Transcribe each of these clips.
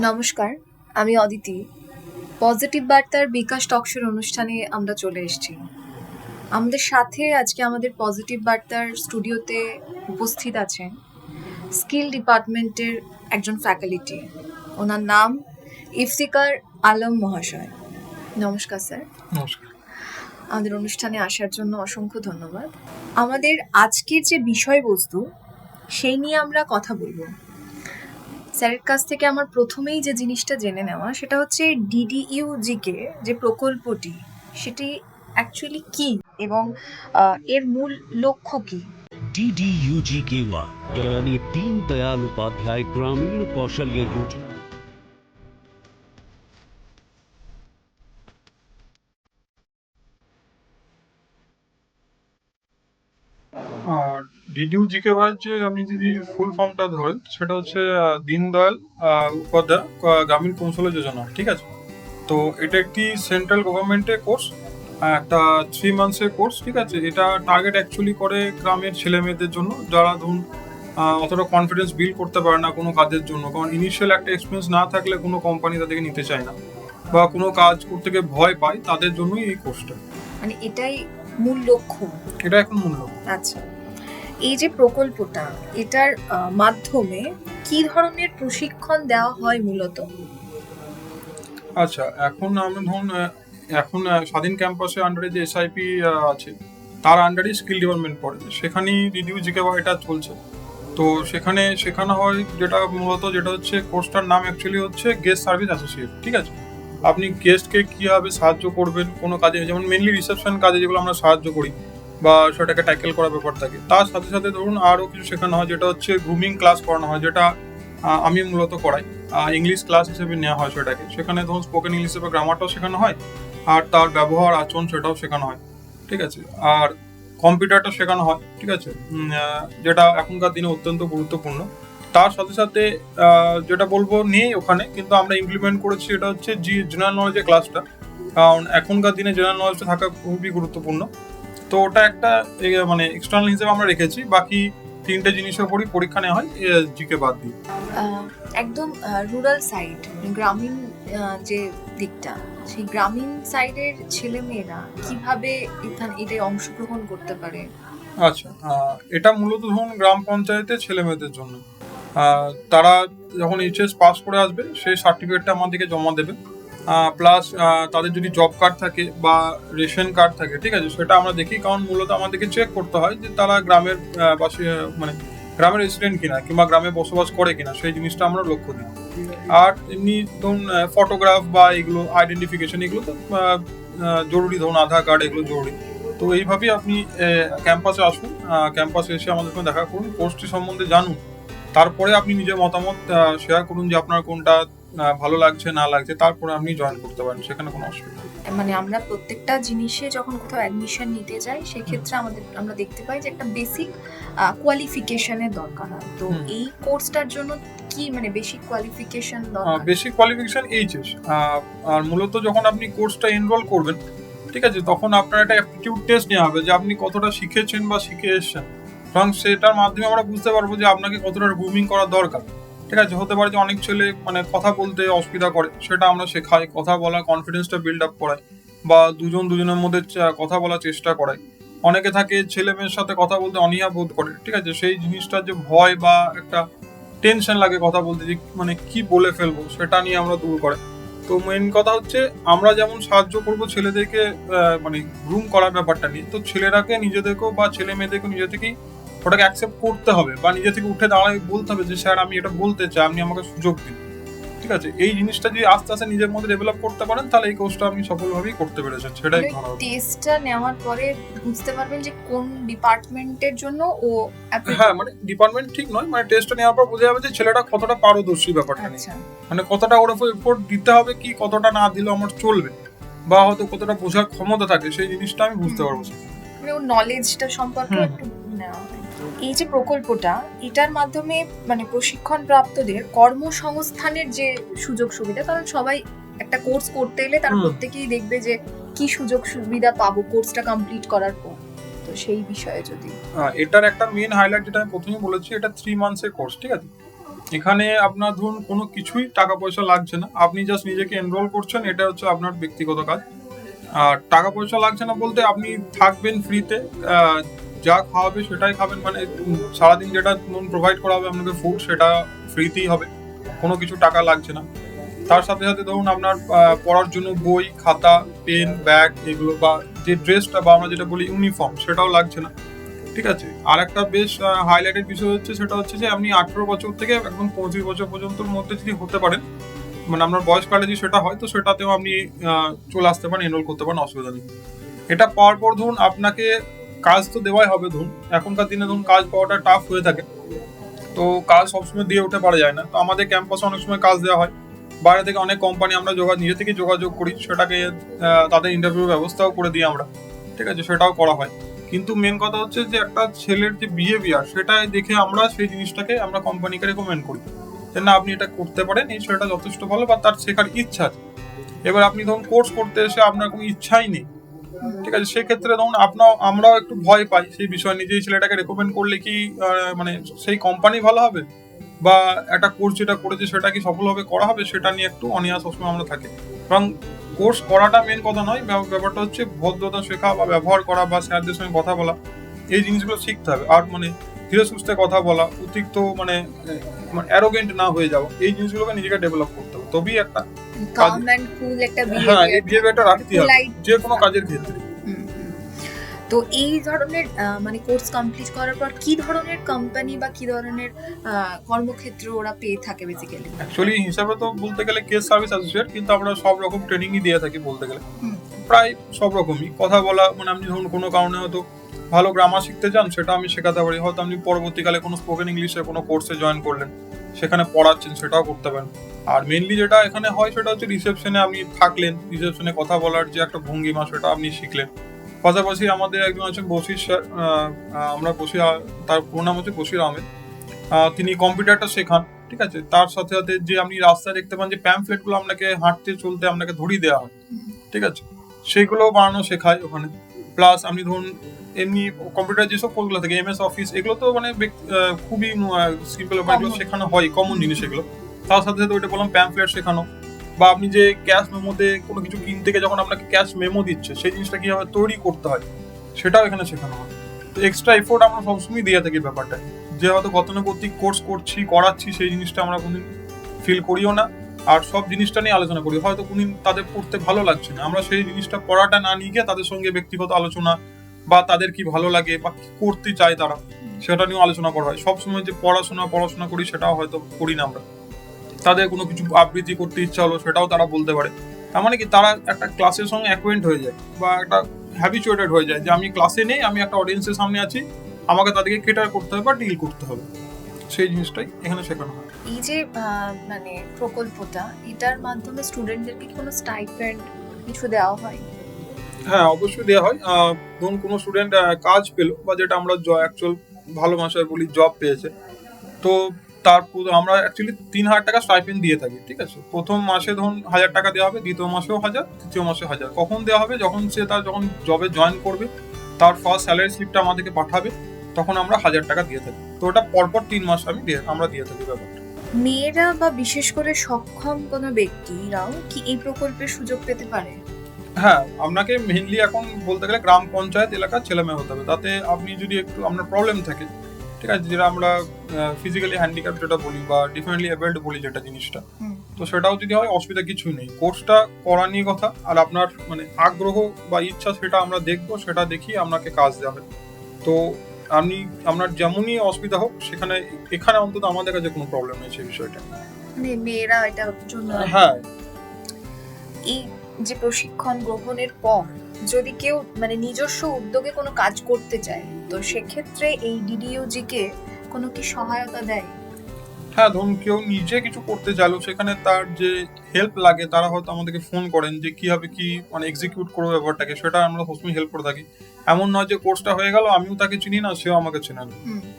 নমস্কার আমি অদিতি। পজিটিভ বার্তার বিকাশ টকশোর অনুষ্ঠানে আমরা চলে এসেছি। আমাদের সাথে আজকে আমাদের পজিটিভ বার্তার স্টুডিওতে উপস্থিত আছেন স্কিল ডিপার্টমেন্টের একজন ফ্যাকাল্টি। ওনার নাম ইফতিকার আলম মহাশয়। নমস্কার স্যার। নমস্কার। আমাদের অনুষ্ঠানে আসার জন্য অসংখ্য ধন্যবাদ। আমাদের আজকের যে বিষয়বস্তু সেই নিয়ে আমরা কথা বলব। স্যারের কাছ থেকে আমার প্রথমেই যে জিনিসটা জেনে নেওয়া সেটা হচ্ছে ডিডিইউ জিকে যে প্রকল্পটি সেটি অ্যাকচুয়ালি কি এবং আহ, এর মূল লক্ষ্য কি DDUGKY यानी दीन दयाल उपाध्याय ग्रामीण कौशल्य योजना আর ডিডিউ জিকে ভাই যে আপনি যদি ফুল ফর্মটা ধরেন সেটা হচ্ছে দীনদয়াল উপাধ্যায় গ্রামীণ কৌশল যোজনা ঠিক আছে? তো এটা একটি সেন্ট্রাল গভর্নমেন্টের কোর্স একটা থ্রি মান্থসের কোর্স ঠিক আছে? এটা টার্গেট অ্যাকচুয়ালি করে গ্রামের ছেলে মেয়েদের জন্য যারা ধরুন অতটা কনফিডেন্স বিল্ড করতে পারে না কোনো কাজের জন্য কারণ ইনিশিয়াল একটা এক্সপিরিয়েন্স না থাকলে কোনো কোম্পানি তাদেরকে নিতে চায় না বা কোনো কাজ করতে গিয়ে ভয় পায় তাদের জন্যই এই কোর্সটা মানে এটাই মূল লক্ষ্য? এটা এখন মূল্য আচ্ছা। এই যে প্রকল্পটা, এটার মাধ্যমে কি ধরনের প্রশিক্ষণ দেওয়া হয় মূলত? আচ্ছা এখন আমরা ধরুন এখন স্বাধীন ক্যাম্পাসের আন্ডারে যে এসআইপি আছে, তার আন্ডারে স্কিল ডেভেলপমেন্ট পড়ে। সেখানেই রিডিউ জিকে বা এটা চলছে। তো সেখানে শেখানো হয় যেটা মূলত, যেটা হচ্ছে কোর্সটার নাম অ্যাকচুয়ালি হচ্ছে গেস্ট সার্ভিস অ্যাসোসিয়েট ঠিক আছে? আপনি গেস্টকে কীভাবে সাহায্য করবেন কোনো কাজে? যেমন মেনলি রিসেপশন কাজে যেগুলো আমরা সাহায্য করি। বা সেটাকে ট্যাকেল করার ব্যাপার থাকে। তার সাথে সাথে ধরুন আরও কিছু শেখানো হয়, যেটা হচ্ছে গ্রুমিং ক্লাস করানো হয়, যেটা আমি মূলত করাই। ইংলিশ ক্লাস হিসেবে নেওয়া হয় সেটাকে। সেখানে ধরুন স্পোকেন ইংলিশ হিসেবে গ্রামারটাও শেখানো হয়, আর তার ব্যবহার, আচরণ সেটাও শেখানো হয়। ঠিক আছে? আর কম্পিউটারটা শেখানো হয়, ঠিক আছে? যেটা এখনকার দিনে অত্যন্ত গুরুত্বপূর্ণ। তার সাথে সাথে যেটা বলব নেই ওখানে, কিন্তু আমরা ইমপ্লিমেন্ট করেছি এটা হচ্ছে জি জেনারেল নলেজের ক্লাসটা কারণ এখনকার দিনে জেনারেল নলেজটা থাকা খুবই গুরুত্বপূর্ণ। তো ওটা একটা মানে এক্সটার্নাল হিসেবে আমরা রেখেছি বাকি তিনটে জিনিসের উপরই পরীক্ষা নেওয়া হয় জিকে বাদ দিয়ে। একদম রুরাল সাইড গ্রামীণ যে দিকটা সেই গ্রামীণ সাইডের ছেলেমেয়েরা কীভাবে এখানে এটাই অংশগ্রহণ করতে পারে? আচ্ছা এটা মূলত ধরুন গ্রাম পঞ্চায়েতের ছেলে মেয়েদের জন্য তারা যখন এইচএস পাস করে আসবে সেই সার্টিফিকেটটা আমাদেরকে জমা দেবে। প্লাস তাদের যদি জব কার্ড থাকে বা রেশন কার্ড থাকে, ঠিক আছে? সেটা আমরা দেখি, কারণ মূলত আমাদেরকে চেক করতে হয় যে তারা গ্রামের বাসী মানে গ্রামের রেসিডেন্ট কিনা, কিংবা গ্রামে বসবাস করে কিনা, সেই জিনিসটা আমরা লক্ষ্য দিই। আর এমনি ধরুন ফটোগ্রাফ বা এগুলো আইডেন্টিফিকেশন এগুলো তো জরুরি। ধরুন আধার কার্ড এগুলো জরুরি। তো এইভাবেই আপনি ক্যাম্পাসে আসুন ক্যাম্পাসে এসে আমাদের সঙ্গে দেখা করুন কোর্সটি সম্বন্ধে জানুন। তারপরে আপনি নিজের মতামত শেয়ার করুন যে আপনার কোনটা ভালো লাগছে না লাগছে তারপরে আপনি জয়েন করতে পারেন সেখানে কোনো অসুবিধা মানে আমরা প্রত্যেকটা জিনিসে যখন কোথাও অ্যাডমিশন নিতে যাই সেক্ষেত্রে আমাদের আমরা দেখতে পাই যে একটা বেসিক কোয়ালিফিকেশনের দরকার হয়। তো এই কোর্সটার জন্য কি মানে বেসিক কোয়ালিফিকেশন দরকার? বেসিক কোয়ালিফিকেশন এইচএস আর মূলত যখন আপনি কোর্সটা এনরোল করবেন ঠিক আছে তখন আপনার একটা অ্যাপটিটিউড টেস্ট নেওয়া হবে যে আপনি কতটা শিখেছেন বা শিখে এসেছেন। এবং সেটার মাধ্যমে আমরা বুঝতে পারব যে আপনাকে কতটা গ্রুমিং করা দরকার। ঠিক আছে, হতে পারে যে অনেক ছেলে মানে কথা বলতে অসুবিধা করে, সেটা আমরা শেখাই, কথা বলা কনফিডেন্সটা বিল্ড আপ করাই, বা দুজন দুজনের মধ্যে কথা বলার চেষ্টা করাই। অনেকে থাকে ছেলে মেয়ের সাথে কথা বলতে অনীহা বোধ করে, ঠিক আছে, সেই জিনিসটার যে ভয় বা একটা টেনশন লাগে কথা বলতে, যে মানে কি বলে ফেলব, সেটা নিয়ে আমরা দূর করে। তো মেন কথা হচ্ছে, আমরা যেমন সাহায্য করব ছেলেদেরকে মানে গ্রুম করার ব্যাপারটা নিয়ে, তো ছেলেরাকে নিজেদেরকেও বা ছেলে মেয়েদেরকেও নিজে থেকেই ওটাকে অ্যাকসেপ্ট করতে হবে বা নিজে থেকে উঠে দাঁড়ায় বলতে হবে যে স্যার আমি এটা বলতে চাই আপনি আমাকে সুযোগ দিন। ঠিক আছে? এই জিনিসটা যদি আস্তে আস্তে নিজের মধ্যে ডেভেলপ করতে পারেন তাহলে এই কোর্সটা আপনি সফলভাবেই করতে পেরেছেন সেটাই ভালো টেস্টটা নেওয়ার পরে বুঝতে পারবেন যে কোন ডিপার্টমেন্টের জন্য ও হ্যাঁ মানে ডিপার্টমেন্ট ঠিক নয় মানে টেস্টটা নেওয়ার পর বোঝা যাবে যে ছেলেটা কতটা পারদর্শী ব্যাপারটা নিয়ে। আচ্ছা। মানে কতটা ওর উপর এফোর্ট দিতে হবে কি কতটা না দিলেও আমার চলবে বা হয়তো কতটা বোঝার ক্ষমতা থাকে সেই জিনিসটা আমি বুঝতে পারব। মানে ওর নলেজটা সম্পর্কে একটু নেওয়া। এই যে প্রকল্পটা এটার মাধ্যমে মানে প্রশিক্ষণ প্রাপ্তদের কর্মসংস্থানের যে সুযোগ সুবিধা কারণ সবাই একটা কোর্স করতে এলে তারা। প্রত্যেকেই দেখবে যে কি সুযোগ সুবিধা পাবো কোর্সটা কমপ্লিট করার পর। তো সেই বিষয়ে যদি এটার একটা মেন হাইলাইট যেটা আমি প্রথমে বলেছি এটা থ্রি মান্থসের কোর্স ঠিক আছে? এখানে আপনার ধরুন কোনো কিছুই টাকা পয়সা লাগছে না আপনি জাস্ট নিজেকে এনরোল করছেন এটা হচ্ছে আপনার ব্যক্তিগত কাজ। আর টাকা পয়সা লাগছে না বলতে আপনি থাকবেন ফ্রিতে যা খাওয়াবে সেটাই খাবেন মানে সারাদিন যেটা প্রোভাইড করা হবে আপনাকে ফুড সেটা ফ্রিতেই হবে, কোনো কিছু টাকা লাগছে না। তার সাথে সাথে ধরুন আপনার পড়ার জন্য বই, খাতা পেন ব্যাগ এগুলো বা যে ড্রেসটা বা আমরা যেটা বলি ইউনিফর্ম সেটাও লাগছে না, ঠিক আছে? আর একটা বেশ হাইলাইটেড বিষয় হচ্ছে সেটা হচ্ছে যে আপনি আঠেরো বছর থেকে একদম পঁচিশ বছর পর্যন্তর মধ্যে যদি হতে পারেন মানে আপনার বয়স কালে যদি সেটা হয়, তো সেটাতেও আপনি চলে আসতে পারেন এনরোল করতে পারেন, অসুবিধা নেই। এটা পাওয়ার পর ধরুন আপনাকে কাজ তো দেওয়াই হবে ধরুন। এখনকার দিনে ধরুন কাজ পাওয়াটা টাফ হয়ে থাকে। তো কাজ সবসময় দিয়ে উঠে পারা যায় না। তো আমাদের ক্যাম্পাসে অনেক সময় কাজ দেওয়া হয়। বাইরে থেকে অনেক কোম্পানি আমরা যোগাযোগ নিজে থেকে যোগাযোগ করি। সেটাকে তাদের ইন্টারভিউ ব্যবস্থাও করে দিই আমরা। ঠিক আছে? সেটাও করা হয়। কিন্তু মেন কথা হচ্ছে যে একটা ছেলের যে বিহেভিয়ার সেটা দেখে আমরা সেই জিনিসটাকে আমরা কোম্পানিকে রেকমেন্ড করি। যে না, আপনি এটা করতে পারেন। এই ছেলেটা যথেষ্ট ভালো বা তার শেখার ইচ্ছা আছে। এবার আপনি ধরুন কোর্স করতে এসে আপনার কোনো ইচ্ছাই নেই। ঠিক আছে, সেক্ষেত্রে ধরুন আপনার আমরাও একটু ভয় পাই সেই বিষয় নিয়ে যে ছেলেটাকে রেকমেন্ড করলে কি মানে সেই কোম্পানি ভালো হবে? বা একটা কোর্স যেটা করেছে সেটা কি সফলভাবে করা হবে? সেটা নিয়ে একটু অনিয়া সবসময় আমরা থাকি। এবং কোর্স করাটা মেন কথা নয় ব্যাপ- ব্যাপারটা হচ্ছে ভদ্রতা শেখা বা ব্যবহার করা বা স্যারদের সঙ্গে কথা বলা, এই জিনিসগুলো শিখতে হবে। আর মানে ধীরে সুস্থে কথা বলা, অতিরিক্ত মানে মানে অ্যারোগেন্ট না হয়ে যাওয়া, এই জিনিসগুলোকে নিজেকে ডেভেলপ করতে হবে। তবেই একটা কাম কুল একটা হ্যাঁ এই বিহেভিয়ার বিহেভিয়ারটা রাখতে হবে যে কোনো কাজের ক্ষেত্রে। তো এই ধরনের মানে কোর্স কমপ্লিট করার পর কি ধরনের কোম্পানি বা কি ধরনের কর্মক্ষেত্র ওরা পেয়ে থাকে বেসিক্যালি অ্যাকচুয়ালি হিসাবে তো বলতে গেলে কেস সার্ভিস অ্যাসোসিয়েট কিন্তু আমরা সব রকম ট্রেনিংই দিয়ে থাকি বলতে গেলে। প্রায় সব রকমই। কথা বলা মানে আপনি ধরুন কোনো কারণে হয়তো ভালো গ্রামার শিখতে চান, সেটা আমি শেখাতে পারি। হয়তো আপনি পরবর্তীকালে কোনো স্পোকেন ইংলিশে কোনো কোর্সে জয়েন করলেন, সেখানে পড়াচ্ছেন, সেটাও করতে পারেন। আর মেনলি যেটা এখানে হয়, সেটা হচ্ছে রিসেপশনে আপনি থাকলেন রিসেপশনে কথা বলার যে একটা ভঙ্গিমা, সেটা আপনি শিখলেন। পাশাপাশি আমাদের একজন আছেন বশির স্যার আমরা বসির তার পুরো নাম হচ্ছে বশির আহমেদ। তিনি কম্পিউটারটা শেখান, ঠিক আছে? তার সাথে সাথে যে আপনি রাস্তায় দেখতে পান যে প্যাম্পলেটগুলো আপনাকে হাঁটতে, চলতে আপনাকে ধরিয়ে দেওয়া হয়, ঠিক আছে? সেগুলো বানানো শেখায় ওখানে। প্লাস আপনি ধরুন এমনি কম্পিউটার যেসব কোর্সগুলো থাকে এমএস অফিস এগুলো তো মানে খুবই সিম্পল এগুলো শেখানো হয় কমন জিনিস এগুলো। তার সাথে সাথে ওইটা বললাম প্যাম্পলেট শেখানো। বা আপনি যে ক্যাশ মেমোতে কোনো কিছু কিনতে গিয়ে যখন আপনাকে ক্যাশ মেমো দিচ্ছে সেই জিনিসটা কীভাবে তৈরি করতে হয় সেটাও এখানে শেখানো হয়। তো এক্সট্রা এফোর্ট আমরা সবসময় দিয়ে থাকি ব্যাপারটা যে হয়তো গতানুগতিক কোর্স করছি করাচ্ছি সেই জিনিসটা আমরা কোনদিন ফিল করিও না। আর সব জিনিসটা নিয়ে আলোচনা করি। হয়তো কোনদিন তাদের পড়তে ভালো লাগছে না। আমরা সেই জিনিসটা পড়াটা না নিয়ে গিয়ে তাদের সঙ্গে ব্যক্তিগত আলোচনা বা তাদের কি ভালো লাগে বা কি করতে চায় তারা, সেটা নিয়েও আলোচনা করা হয়। সবসময় যে পড়াশোনা পড়াশোনা করি সেটাও হয়তো করি না আমরা। তাদের কোনো কিছু আবৃত্তি করতে ইচ্ছা হলো সেটাও তারা বলতে পারে। তার মানে কি তারা একটা ক্লাসের সঙ্গে অ্যাকোয়েন্ট হয়ে যায় বা একটা হ্যাবিচুয়েটেড হয়ে যায় যে আমি ক্লাসে নেই, আমি একটা অডিয়েন্সের সামনে আছি, আমাকে তাদেরকে কেটার করতে হবে বা ডিল করতে হবে। সেই জিনিসটাই এখানে শেখানো হয়। এই যে মানে প্রকল্পটা, এটার মাধ্যমে স্টুডেন্টদেরকে কি কোনো স্টাইপেন্ড কিছু দেওয়া হয়? হ্যাঁ অবশ্যই দেওয়া হয়। ধরুন কোনো স্টুডেন্ট কাজ পেল বা যেটা আমরা অ্যাকচুয়াল ভালো ভাষায় বলি জব পেয়েছে, তো তার আমরা অ্যাকচুয়ালি তিন হাজার টাকা স্টাইপেন্ড দিয়ে থাকি, ঠিক আছে? প্রথম মাসে ধরুন হাজার টাকা দেওয়া হবে, দ্বিতীয় মাসেও হাজার, তৃতীয় মাসে হাজার। কখন দেওয়া হবে? যখন সে তার যখন জবে জয়েন করবে, তার ফার্স্ট স্যালারি স্লিপটা আমাদেরকে পাঠাবে, তখন আমরা হাজার টাকা দিয়ে থাকি। তো ওটা পরপর তিন মাস আমি দিয়ে, আমরা দিয়ে থাকি ব্যাপারটা। মেয়েরা বা বিশেষ করে সক্ষম কোনো ব্যক্তিরাও কি এই প্রকল্পের সুযোগ পেতে পারে? হ্যাঁ আপনাকে মেইনলি এখন বলতে গেলে গ্রাম পঞ্চায়েত এলাকার ছেলে মেয়ে হতে হবে। তাতে আপনি যদি একটু আপনার প্রবলেম থাকে ঠিক আছে যেটা আমরা ফিজিক্যালি হ্যান্ডিক্যাপ যেটা বলি বা ডিফারেন্টলি অ্যাবেল্ড বলি যেটা জিনিসটা তো সেটাও যদি হয় অসুবিধা কিছুই নেই। কোর্সটা করা নিয়ে কথা আর আপনার মানে আগ্রহ বা ইচ্ছা সেটা আমরা দেখব সেটা দেখি আপনাকে কাজ দেওয়া হবে তো আপনি আপনার যেমনই অসুবিধা হোক সেখানে এখানে অন্তত আমাদের কাছে কোনো প্রবলেম নেই সেই বিষয়টা। মানে মেয়েরা এটার জন্য হ্যাঁ এই যে প্রশিক্ষণ গ্রহণের পর যদি কেউ মানে নিজস্ব উদ্যোগে কোনো কাজ করতে চায় তো সেক্ষেত্রে এই ডিডিওজি কে কোনো কি সহায়তা দেয়? হ্যাঁ ধরুন কেউ নিজে কিছু করতে চাইলো সেখানে তার যে হেল্প লাগে তারা হয়তো আমাদেরকে ফোন করেন যে কীভাবে কি মানে এক্সিকিউট করব ব্যাপারটাকে সেটা আমরা সবসময় হেল্প করে থাকি। এমন নয় যে কোর্সটা হয়ে গেল আমিও তাকে চিনি না সেও আমাকে চেনে না।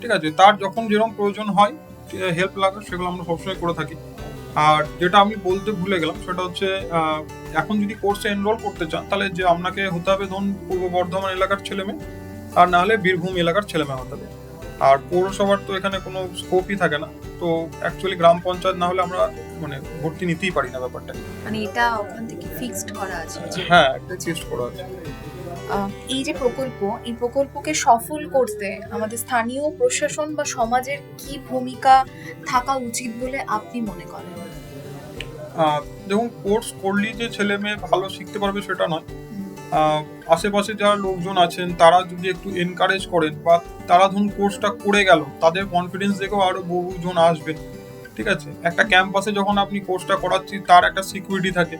ঠিক আছে? তার যখন যেরকম প্রয়োজন হয় হেল্প লাগে সেগুলো আমরা সবসময় করে থাকি। আর যেটা আমি বলতে ভুলে গেলাম সেটা হচ্ছে এখন যদি কোর্সে এনরোল করতে চান তাহলে যে আপনাকে হতে হবে ধরুন পূর্ব বর্ধমান এলাকার ছেলেমেয়ে আর না হলে বীরভূম এলাকার ছেলেমেয়ে হতে হবে। আর পৌরসভার তো এখানে কোনো স্কোপই থাকে না। তো অ্যাকচুয়ালি গ্রাম পঞ্চায়েত না হলে আমরা মানে ভর্তি নিতেই পারি না ব্যাপারটা। মানে এটা ওখান থেকে ফিক্সড করা আছে হ্যাঁ একটা চেস্ট করা আছে। এই যে প্রকল্প এই প্রকল্পকে সফল করতে আমাদের স্থানীয় প্রশাসন বা সমাজের কি ভূমিকা থাকা উচিত বলে আপনি মনে করেন? যেমন কোর্স করলেই যে ছেলে মেয়ে ভালো শিখতে পারবে সেটা নয়। আশেপাশে যারা লোকজন আছেন, তারা যদি একটু এনকারেজ করেন বা তারা ধরুন কোর্সটা করে গেল, তাদের কনফিডেন্স দেখেও আরও বহুজন আসবেন। ঠিক আছে? একটা ক্যাম্পাসে যখন আপনি কোর্সটা করাচ্ছি, তার একটা সিকিউরিটি থাকে।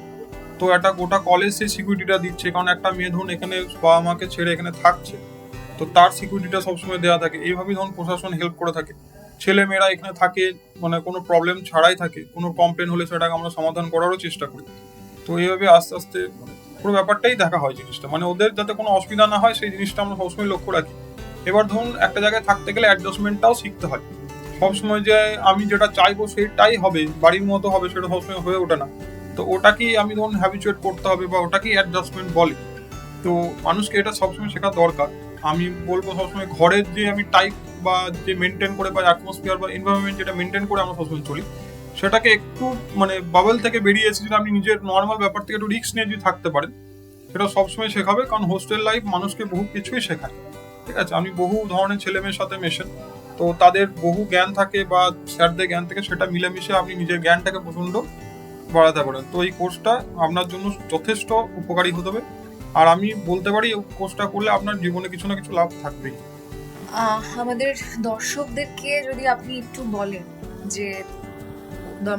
তো একটা গোটা কলেজ সেই সিকিউরিটিটা দিচ্ছে, কারণ একটা মেয়ে ধরুন এখানে বাবা মাকে ছেড়ে এখানে থাকছে। তো তার সিকিউরিটিটা সবসময় দেওয়া থাকে। এইভাবেই ধরুন প্রশাসন হেল্প করে থাকে। ছেলে মেয়েরা এখানে থাকে মানে কোনো প্রবলেম ছাড়াই থাকে। কোনো কমপ্লেন হলে সেটাকে আমরা সমাধান করারও চেষ্টা করি। তো এইভাবে আস্তে আস্তে মানে পুরো ব্যাপারটাই দেখা হয় জিনিসটা। মানে ওদের যাতে কোনো অসুবিধা না হয়, সেই জিনিসটা আমরা সবসময় লক্ষ্য রাখি। এবার ধরুন, একটা জায়গায় থাকতে গেলে অ্যাডজাস্টমেন্টটাও শিখতে হয়। সবসময় যে আমি যেটা চাইব সেটাই হবে, বাড়ির মতো হবে, সেটা সবসময় হয়ে ওঠে না। তো ওটাকেই আমি ধরুন হ্যাবিচুয়েট করতে হবে বা ওটাকেই অ্যাডজাস্টমেন্ট বলে। তো মানুষকে এটা সবসময় শেখা দরকার। আমি বলব সবসময় ঘরের যে আমি টাইপ বা যে মেনটেন করে বা অ্যাটমসফিয়ার বা এনভায়রনমেন্ট যেটা মেনটেন করে আমরা সবসময় চলি সেটাকে একটু মানে বাবেল থেকে বেরিয়ে এসে যদি আপনি নিজের নর্মাল ব্যাপার থেকে একটু রিস্ক নিয়ে যদি থাকতে পারেন, সেটা সবসময় শেখাবে, কারণ হোস্টেল লাইফ মানুষকে বহু কিছুই শেখায়, ঠিক আছে? আমি বহু ধরনের ছেলে মেয়ের সাথে মেশেন, তো তাদের বহু জ্ঞান থাকে বা স্যারদের জ্ঞান থেকে সেটা মিলেমিশে আপনি নিজের জ্ঞানটাকে প্রচণ্ড বাড়াতে পারেন। তো এই কোর্সটা আপনার জন্য যথেষ্ট উপকারী হতে হবে, আর আমি বলতে পারি, এই কোর্সটা করলে আপনার জীবনে কিছু না কিছু লাভ থাকবেই। আমাদের দর্শকদেরকে যদি আপনি একটু বলেন যে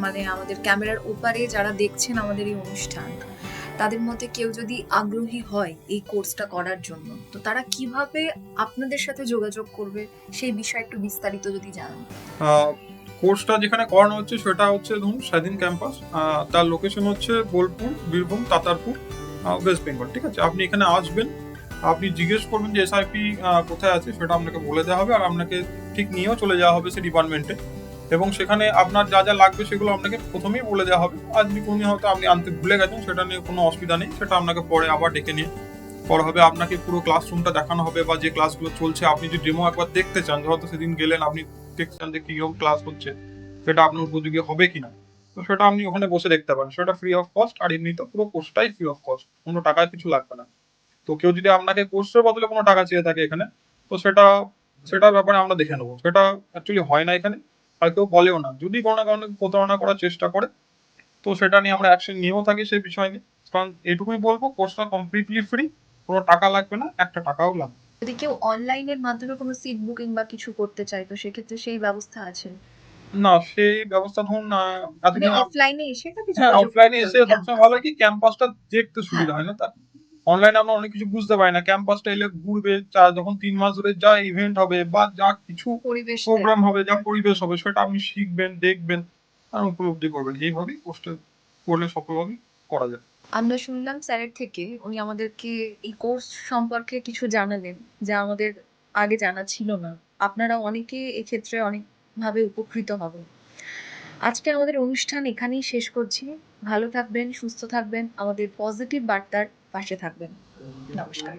মানে আমাদের ক্যামেরার ওপারে যারা দেখছেন আমাদের এই অনুষ্ঠান, তাদের মধ্যে কেউ যদি আগ্রহী হয় এই কোর্সটা করার জন্য, তো তারা কীভাবে আপনাদের সাথে যোগাযোগ করবে? সেই বিষয়ে একটু বিস্তারিত যদি জানান। কোর্সটা যেখানে করানো হচ্ছে সেটা হচ্ছে ধরুন স্বাধীন ক্যাম্পাস তার লোকেশন হচ্ছে বোলপুর, বীরভূম, তাতারপুর ওয়েস্ট বেঙ্গল ঠিক আছে? আপনি এখানে আসবেন, আপনি জিজ্ঞেস করবেন যে এসআইপি কোথায় আছে সেটা আপনাকে বলে দেওয়া হবে, আর আপনাকে ঠিক নিয়েও চলে যাওয়া হবে সেই ডিপার্টমেন্টে এবং সেখানে আপনার যা যা লাগবে সেগুলো আপনাকে প্রথমেই বলে দেওয়া হবে। আর যদি কোনো হয়তো আপনি আনতে ভুলে গেছেন, সেটা নিয়ে কোনো অসুবিধা নেই, সেটা আপনাকে পরে আবার ডেকে নিয়ে করা হবে। আপনাকে পুরো ক্লাসরুমটা দেখানো হবে বা যে ক্লাসগুলো চলছে, আপনি যদি ডেমো একবার দেখতে চান হয়তো সেদিন গেলেন, আপনি দেখতে চান যে কীরকম ক্লাস হচ্ছে, সেটা আপনার উপযোগী হবে কিনা তো সেটা আপনি ওখানে বসে দেখতে পারেন। সেটা ফ্রি অফ কস্ট আর এমনিতে পুরো কোর্সটাই ফ্রি অফ কস্ট কোনো টাকা কিছু লাগবে না। তো কেউ যদি আপনাকে কোর্সের বদলে কোনো টাকা চেয়ে থাকে এখানে, তো সেটা, সেটার ব্যাপারে আমরা দেখে নেব। সেটা অ্যাকচুয়ালি হয় না এখানে। আর কেউ বলেও না। যদি কোনো না কারণে প্রতারণা করার চেষ্টা করে তো সেটা নিয়ে আমরা অ্যাকশন নিয়েও থাকি সেই বিষয় নিয়ে। কারণ এটুকুই বলব কোর্সটা কমপ্লিটলি ফ্রি কোনো টাকা লাগবে না একটা টাকাও লাগবে যদি কেউ অনলাইনের মাধ্যমে কোনো সিট বুকিং বা কিছু করতে চায় তো সেক্ষেত্রে সেই ব্যবস্থা আছে? না সেই ব্যবস্থা ধরুন মানে অফলাইনে এসে হ্যাঁ অফলাইনে এসে। সবসময় ভালো কি ক্যাম্পাসটা দেখতে সুবিধা হয় না তা অনলাইনে আমরা অনেক কিছু বুঝতে পারি না। ক্যাম্পাসটা এলে ঘুরবে যখন তিন মাস ধরে যা ইভেন্ট হবে বা যা কিছু প্রোগ্রাম হবে যা পরিবেশ হবে সেটা আপনি শিখবেন দেখবেন আর উপলব্ধি করবেন। এইভাবেই কোর্সটা করলে সফলভাবে করা যায়। আমরা শুনলাম স্যারের থেকে উনি আমাদেরকে এই কোর্স সম্পর্কে কিছু জানালেন যা আমাদের আগে জানা ছিল না। আপনারা অনেকে এক্ষেত্রে অনেকভাবে উপকৃত হবেন। আজকে আমাদের অনুষ্ঠান এখানেই শেষ করছি। ভালো থাকবেন সুস্থ থাকবেন। আমাদের পজিটিভ বার্তার পাশে থাকবেন। নমস্কার।